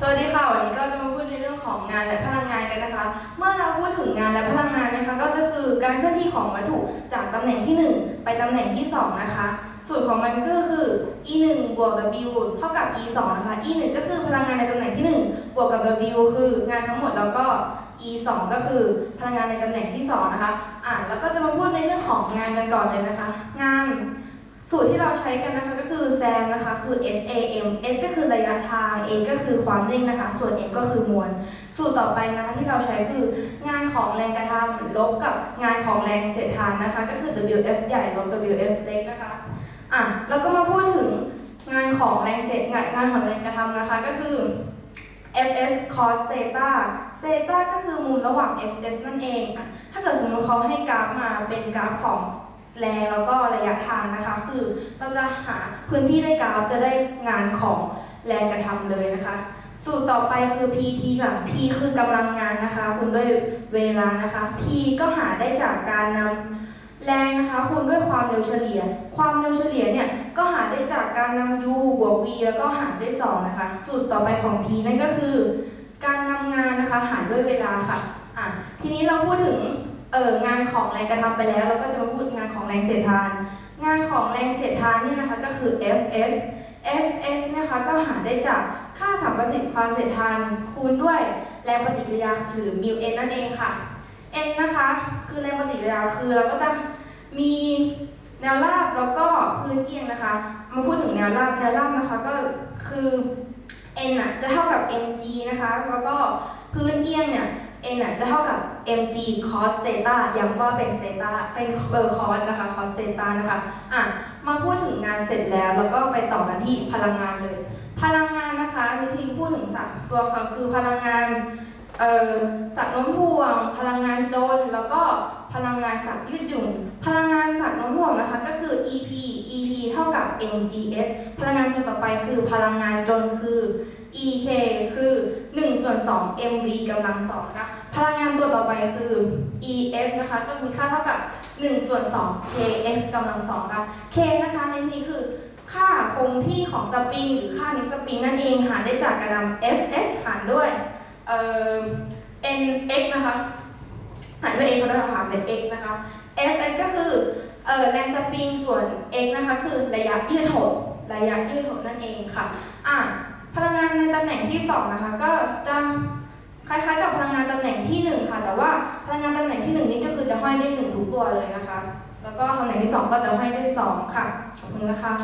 สวัสดีค่ะ วันนี้ก็จะมาพูดในเรื่องของงานและพลังงานกันนะคะ เมื่อเราพูดถึงงานและพลังงานนะคะ ก็จะคือการเคลื่อนที่ของวัตถุจากตำแหน่งที่ 1 ไปตำแหน่งที่ 2 นะคะ สูตรของมันก็คือ e 1บวก w เท่ากับ e 2นะคะ e 1ก็คือพลังงานในตำแหน่งที่ 1 บวกกับ w คืองานทั้งหมดแล้วก็ e 2ก็คือพลังงานในตำแหน่งที่ 2 นะคะ อะแล้วก็จะมาพูดในเรื่องของงานกันก่อนเลยนะคะ งาน สูตรที่เราใช้กันนะคะก็คือ SAM นะคะคือ SAM S ก็คือระยะทาง A ก็คือความเร่งนะคะ ส่วน M ก็คือมวล สูตรต่อไปนะคะที่เราใช้คืองานของแรงกระทำลบกับงานของแรงเสียดทานนะคะ ก็คือ WF ใหญ่ลบ WF เล็กนะคะอะแล้วก็มาพูดถึงงานของแรงเสียดงานงานของแรงกระทำนะคะก็คือ fs cos theta theta ก็คือมุมระหว่าง fs นั่นเองอะถ้าเกิดสมมติเขาให้กราฟมาเป็นกราฟของ แรงแล้วก็ระยะทางนะคะ คือเราจะหาพื้นที่ได้กราฟจะได้งานของแรงกระทำเลยนะคะ สูตรต่อไปคือ pt ค่ะ p คือกำลังงานนะคะคูณด้วยเวลานะคะ p ก็หาได้จากการนำแรงนะคะคูณด้วยความเร็วเฉลี่ย ความเร็วเฉลี่ยเนี่ยก็หาได้จากการนำ u บวก v แล้วก็หารด้วย2นะคะ สูตรต่อไปของ p นั่นก็คือ การนำงานนะคะหารด้วยเวลาค่ะอะ ทีนี้เราพูดถึง เอองานของแรงกระทำไปแล้ว เราก็จะมาพูดงานของแรงเสียดทาน งานของแรงเสียดทานนี่นะคะก็คือ fs fs นะคะก็หาได้จากค่าสัมประสิทธิ์ความเสียดทานคูณด้วยแรงปฏิกิริยาคือ mu n นั่นเองค่ะ n นะคะ คือแรงปฏิกิริยาคือเราก็จะมีแนวราบแล้วก็พื้นเอียงนะคะ มาพูดถึงแนวราบแนวราบนะคะก็คือ n อะจะเท่ากับ mg นะคะ แล้วก็พื้นเอียงเนี่ย n อะจะเท่ากับ mg cos theta ย้ำว่าเป็น theta เป็นเบอร์ cos นะคะ cos theta นะคะอะมาพูดถึงงานเสร็จแล้ว แล้วก็ไปต่อกันที่พลังงานเลย พลังงานนะคะนิพิงพูดถึงสามตัวค่ะคือพลังงานเอ่อจากน้มถ่วง พลังงานจนแล้วก็พลังงานสักยืดหยุ่นพลังงานจากน้มถ่วงนะคะก็คือ EP EP เท่ากับ mgs พลังงานตัวต่อไปคือพลังงานจนคือ EK คือ1ส่วน2 mv กำลังสองนะคะพลังงานตัวต่อไปคือ EF นะคะก็มีค่าเท่ากับ1ส่วน2 kx กำลังสองนะคะ k นะคะในนี้คือค่าคงที่ของสปริงหรือค่านิสปริงนั่นเองหารได้จากการนำ fs หารด้วยเอ่อ nx นะคะหารด้วย x เขาได้หารด้วย x นะคะ fs ก็คือเอ่อแรงสปริงส่วน x นะคะคือระยะยืดหดระยะยืดหดนั่นเองค่ะอะ พลังงานในตำแหน่งที่สองนะคะก็จะคล้ายๆ กับพลังงานตำแหน่งที่หนึ่งค่ะแต่ว่าพลังงานตำแหน่งที่หนึ่งนี้ก็คือจะห้อยได้หนึ่งทุกตัวเลยนะคะ แล้วก็ตำแหน่งที่สองก็จะห้อยได้สองค่ะขอบคุณนะคะ